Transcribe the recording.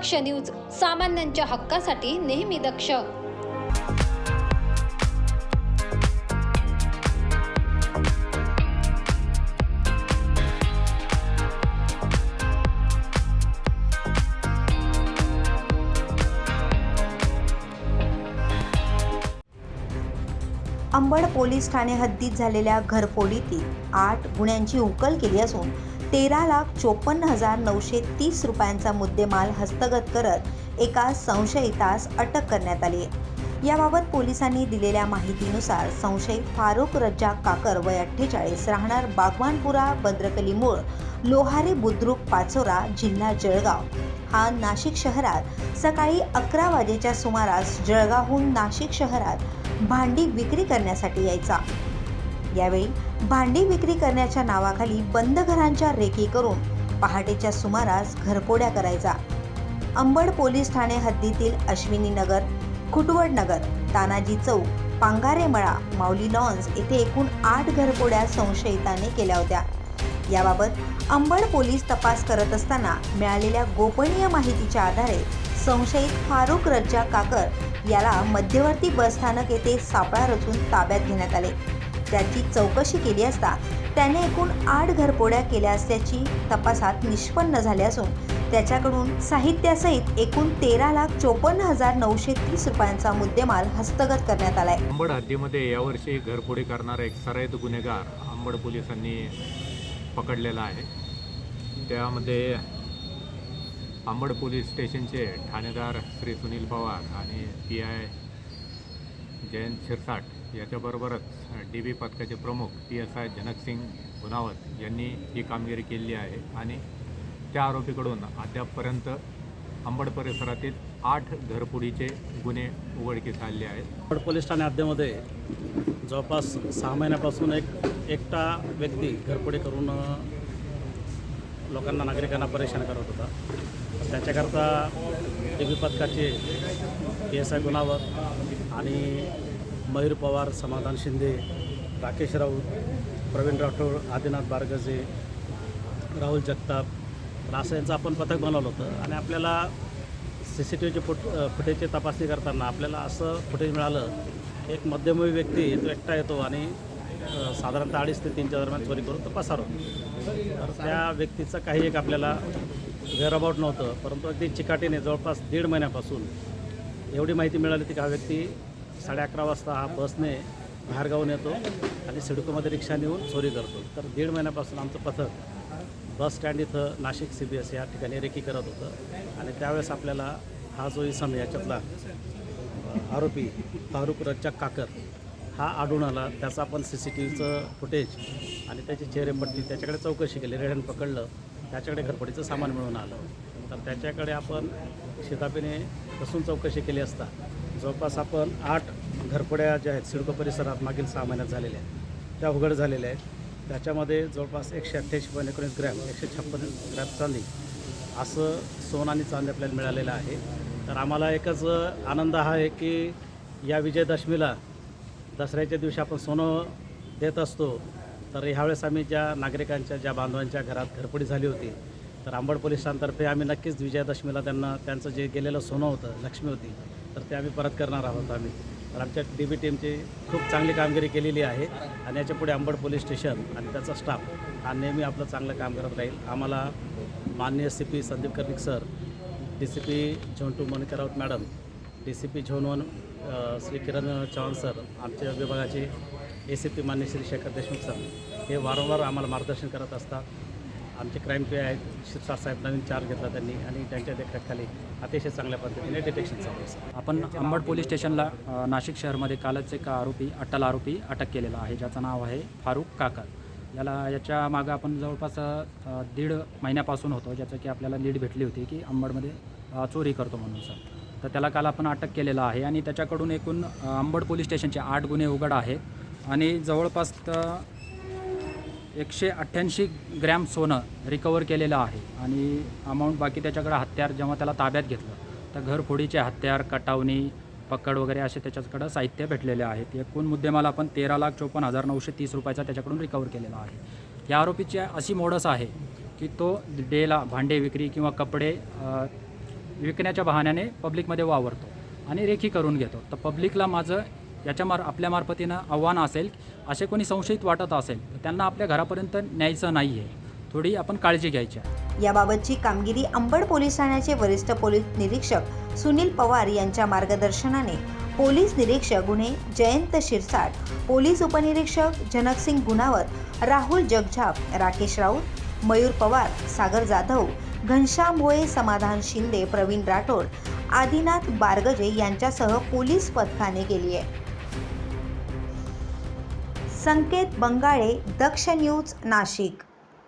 दक्ष news सामान्यांच्या हक्कासाठी नेहमी दक्ष. अंबड पोलीस ठाणे हद्दीत झालेल्या घरफोडीतील आठ गुन्ह्यांची उकल केली असून तेरा लाख चोपन्न हजार नऊशे तीस रुपयांचा मुद्देमाल हस्तगत करत एका संशयितास अटक करण्यात आली. आहे याबाबत पोलिसांनी दिलेल्या माहितीनुसार संशयित फारुख रज्जा काकर वय अठ्ठेचाळीस राहणार बागवानपुरा भद्रकली मूळ लोहारी बुद्रुक पाचोरा जिल्हा जळगाव. हा नाशिक शहरात सकाळी अकरा वाजेच्या सुमारास जळगावहून नाशिक शहरात भांडी विक्री करण्यासाठी यायचा. यावेळी भांडी विक्री करण्याच्या नावाखाली बंद घरांच्या रेकी करून पहाटेच्या सुमारास घरपोड्या करायचा. अंबड पोलीस ठाणे हद्दीतील अश्विनी नगर खुटवड नगर तानाजी चौक पांगारेमळा माऊली लॉन्स येथे एकूण आठ घरपोड्या संशयिताने केल्या होत्या. याबाबत अंबड पोलीस तपास करत असताना मिळालेल्या गोपनीय माहितीच्या आधारे संशयित फारुख रज्जा काकर याला मध्यवर्ती बसस्थानक येथे सापळा रचून ताब्यात घेण्यात आले. त्याची चौकशी केली असता त्याने एकूण आठ घरपोड्या केल्या असल्याची तपासात निष्पन्न झाले असून त्याच्याकडून साहित्यासहित एकूण तेरा लाख चोपन्न हजार नऊशे तीस रुपयांचा मुद्देमाल हस्तगत करण्यात आलाय. अंबड हद्दीमध्ये यावर्षी घरफोडी करणारा एक सराईत गुन्हेगार अंबड पोलिसांनी पकडलेला आहे. त्यामध्ये अंबड पोलीस स्टेशनचे ठाणेदार श्री सुनील पवार आणि पी आय जयंत शिरसाट याच्याबरोबरच डी बी पथकाचे प्रमुख P S I Janaksing Gunawat यांनी ही कामगिरी केली आहे आणि त्या आरोपीकडून अद्यापपर्यंत अंबड परिसरातील आठ घरपुडीचे गुन्हे उघडकीस आले आहेत. अंबड पोलीस ठाणे हद्दीमध्ये जवळपास सहा महिन्यापासून एक एकटा व्यक्ती घरपुडी करून लोकांना नागरिकांना परेशान करत होता. त्याच्याकरता डी बी पथकाचे पी एस आय गुणावत आणि मयूर पवार समाधान शिंदे राकेश राऊत प्रवीण राठोड आदिनाथ बारगजे राहुल जगताप तर असं यांचं आपण पथक बनवलं होतं. आणि आपल्याला सी सी टी व्हीचे फुट फुटेजची तपासणी करताना आपल्याला असं फुटेज मिळालं एक मध्यमवयी व्यक्ती तो एकटा येतो आणि साधारणतः अडीच ते तीनच्या दरम्यान चोरी करून तो पसार होतो. तर त्या व्यक्तीचं काही एक आपल्याला वेअरअबाउट नव्हतं परंतु अगदी चिकाटीने जवळपास दीड महिन्यापासून एवढी माहिती मिळाली ती हा व्यक्ती साडे अकरा वाजता हा बसने बाहेरगावून येतो आणि सिडकोमध्ये रिक्षा नेऊन चोरी करतो. तर दीड महिन्यापासून आमचं पथक बस स्टँड इथं नाशिक सी बी एस या ठिकाणी रेकी करत होतं. आणि त्यावेळेस आपल्याला हा जो इसम याच्यातला आरोपी फारुख रज्जा काकर हा आढळून आला. त्याचा आपण सी सी टी व्हीचं फुटेज आणि त्याची चेहरेपट्टी त्याच्याकडे चौकशी केली रेडन पकडलं. त्याच्याकडे घरपडीचं सामान मिळून आलं. तर त्याच्याकडे आपण शितापीने कसून चौकशी केली असता जवळपास आपण आठ घरपड्या ज्या आहेत सिडको परिसरात मागील सहा महिन्यात झालेल्या आहेत. त्या उघड झालेल्या आहेत. त्याच्यामध्ये जवळपास एकशे अठ्ठ्याऐंशी पॉईंट एकोणीस ग्रॅम एकशे छप्पन ग्रॅम चांदी असं सोनं आणि चांदी आपल्याला मिळालेलं आहे. तर आम्हाला एकच आनंद हा आहे की या विजयदशमीला दसऱ्याच्या दिवशी आपण सोनं देत असतो. तर ह्यावेळेस आम्ही ज्या नागरिकांच्या ज्या बांधवांच्या घरात घरपडी झाली होती तर आंबड पोलिसांतर्फे आम्ही नक्कीच विजयादशमीला त्यांना त्यांचं जे गेलेलं सोनं होतं लक्ष्मी होती तर ते आम्ही परत करणार आहोत आम्ही. तर आमच्या डी बी टीमची खूप चांगली कामगिरी केलेली आहे आणि याच्यापुढे पोलीस स्टेशन आणि त्याचा स्टाफ हा नेहमी आपलं चांगलं काम करत राहील. आम्हाला माननीय C P Sandeep Karnik sir D C P zone two Monika Raut madam D C P zone one Shri Kiran Chavan sir आमच्या विभागाचे ए सी पी मान्य श्री शेखर देशमुख सर हे वारंवार आम्हाला मार्गदर्शन करत असतात. आमचे क्राईम पे आहेत. शिरसाट साहेब नवीन चार्ज घेतला त्यांनी आणि त्यांच्या देखरेखाखाली अतिशय चांगल्या पद्धतीने डिटेक्शन चालू आहे आपण अंबड पोलीस स्टेशनला नाशिक शहरमध्ये कालच एक आरोपी अट्टल आरोपी अटक केलेला आहे. ज्याचं नाव आहे फारुख काकर याला याच्या मागं आपण जवळपास दीड महिन्यापासून होतो ज्याचं की आपल्याला लीड भेटली होती की अंबडमध्ये चोरी करतो म्हणून सर तर त्याला काल आपण अटक केलेलं आहे आणि त्याच्याकडून एकूण अंबड पोलीस स्टेशनचे आठ गुन्हे उघड आहेत. आणि जवळपास एकशे अठ्ठ्याऐंशी ग्रॅम सोनं रिकवर केलेलं आहे. आणि अमाऊंट बाकी त्याच्याकडे हत्यार जेव्हा त्याला ताब्यात घेतलं तर घरफोडीचे हत्यार कटावणी पकड वगैरे असे त्याच्याकडं साहित्य भेटलेले आहेत. एकूण मुद्देमाल आपण तेरा लाख चोपन्न हजार नऊशे तीस रुपयाचा त्याच्याकडून रिकवर केलेला आहे. या आरोपीची अशी मोडस आहे की तो डेला भांडे विक्री किंवा कपडे विकण्याच्या बहाण्याने पब्लिकमध्ये वावरतो आणि रेखी करून घेतो. तर पब्लिकला माझं याच्या मार आपल्या मार्फतीनं आव्हान असेल असे कोणी संशयित वाटत असेल त्यांना आपल्या घरापर्यंत न्यायचं नाही आहे थोडी आपण काळजी घ्यायची याबाबतची कामगिरी अंबड पोलीस ठाण्याचे वरिष्ठ पोलीस निरीक्षक सुनील पवार यांच्या मार्गदर्शनाने पोलीस निरीक्षक गुन्हे जयंत शिरसाट पोलीस उपनिरीक्षक जनकसिंग गुणावत राहुल जगझाप राकेश राऊत मयूर पवार सागर जाधव घनश्याम भोये समाधान शिंदे प्रवीण राठोड आदिनाथ बारगजे यांच्यासह पोलीस पथकाने केली आहे. संकेत बंगाळे दक्ष न्यूज नाशिक.